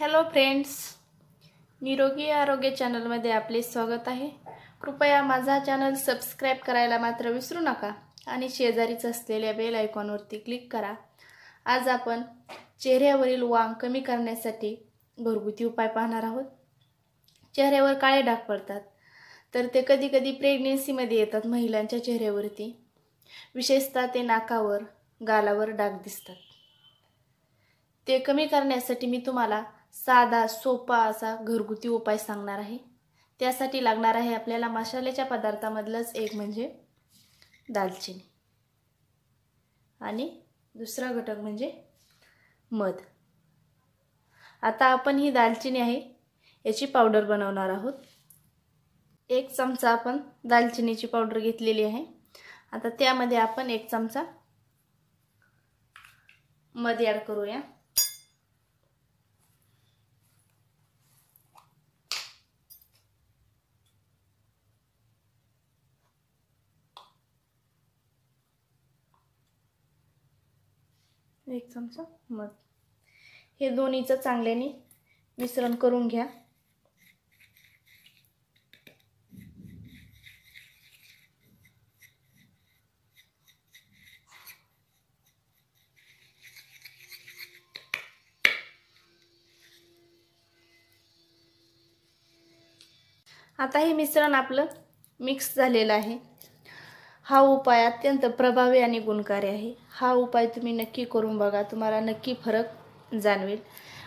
Hello friends निरोगी आरोग्य चॅनलमध्ये आपले स्वागत आहे. कृपया माझा चॅनल सबस्क्राईब करायला मात्र विसरू नका आणि शेजारीच असलेल्या बेल आयकॉनवरती क्लिक करा. आज आपण चेहऱ्यावरील वांग कमी करण्यासाठी घरगुती उपाय पाहणार आहोत. चेहऱ्यावर काळे डाग पडतात तर ते कधी कधी प्रेग्नेन्सीमध्ये येतात महिलांच्या चेहऱ्यावरती. विशेषतः ते नाकावर गालावर डाग दिसतात. ते कमी करण्यासाठी मी तुम्हाला साधा सोपा असा घरगुती उपाय सांगणार आहे. त्यासाठी लागणार आहे आपल्याला मसाल्याच्या पदार्थामधलंच एक म्हणजे दालचिनी. आणि दुसरा घटक म्हणजे मध. आता आपण ही दालचिनी आहे याची पावडर बनवणार आहोत. एक चमचा आपण दालचिनीची पावडर घेतलेली आहे. आता त्यामध्ये आपण एक चमचा मध ॲड करूया. एक चमचा मध. हे दोन्हीचं चांगल्याने मिश्रण करून घ्या. आता हे मिश्रण आपलं मिक्स झालेलं आहे. हा उपाय अत्यंत प्रभावी आणि गुणकारी आहे. हा उपाय तुम्ही नक्की करून बघा तुम्हाला नक्की फरक जाणवेल.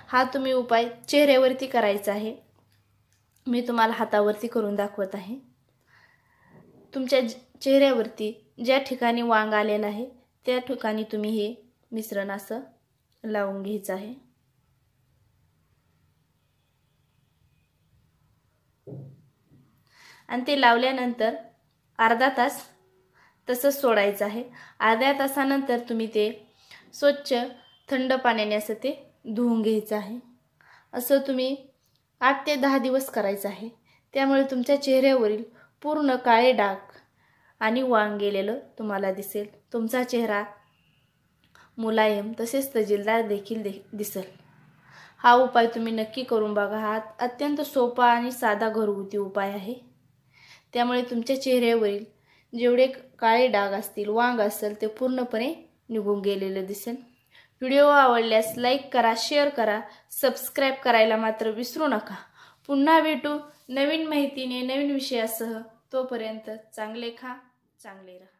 हा तुम्ही उपाय चेहऱ्यावरती करायचा आहे. मी तुम्हाला हातावरती करून दाखवत आहे. तुमच्या चेहऱ्यावरती ज्या ठिकाणी वांग आलेलं आहे त्या ठिकाणी तुम्ही हे मिश्रण असं लावून घ्यायचं आहे. आणि ते लावल्यानंतर अर्धा तास तसंच सोडायचं आहे. अर्ध्या तासानंतर तुम्ही ते स्वच्छ थंड पाण्याने असं ते धुवून घ्यायचं आहे. असं तुम्ही आठ ते दहा दिवस करायचं आहे. त्यामुळे तुमच्या चेहऱ्यावरील पूर्ण काळे डाग आणि वांग गेलेलं तुम्हाला दिसेल. तुमचा चेहरा मुलायम तसेच तजिलदार देखील दे दिसेल. हा उपाय तुम्ही नक्की करून बघा. हा अत्यंत सोपा आणि साधा घरगुती उपाय आहे. त्यामुळे तुमच्या चेहऱ्यावरील जेवढे काळे डाग असतील वांग असेल ते पूर्णपणे निघून गेलेलं दिसेल. व्हिडिओ आवडल्यास लाईक करा शेअर करा सबस्क्राईब करायला मात्र विसरू नका. पुन्हा भेटू नवीन माहितीने नवीन विषयासह. तोपर्यंत चांगले खा चांगले राहा.